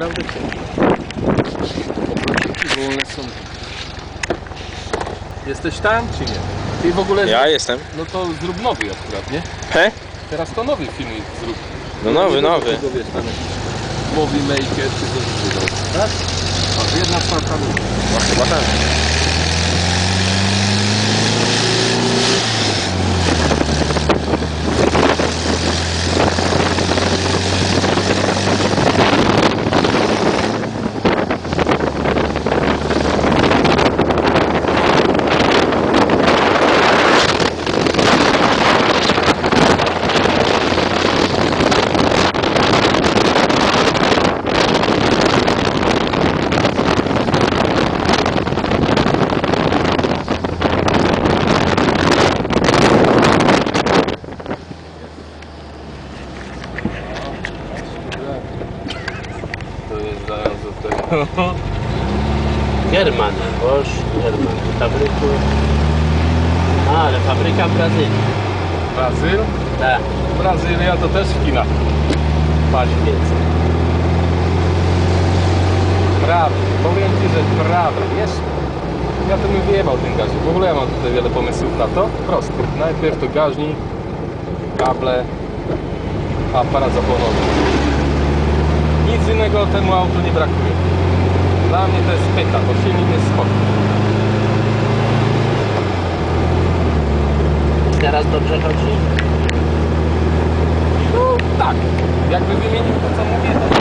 naprawdę wolne są. Jesteś tam czy nie? Ty w ogóle... Ja jestem. No to zrób nowy akurat, nie? He? Teraz to nowy filmik zrób. No nowy, nowy. Movie maker czy coś. Tak? O, jedna czwarta chyba tak. Zaraz do tego. German, Bosch, German. Fabryku. A, ale fabryka w Brazylii. Brazyl? Tak, Brazylia to też w Chinach. pali więcej. Prawy. Powiem Ci, że prawy. Jest. Ja to bym wyjebał ten gaźnik. W ogóle ja mam tutaj wiele pomysłów na to. Prosty. Najpierw to gaźnik, kable, aparat zapłonowy. Innego temu autu nie brakuje. Dla mnie to jest pyta, bo silnik jest spoko. Teraz dobrze chodzi? No tak. Jakby wymienił to co mówię, to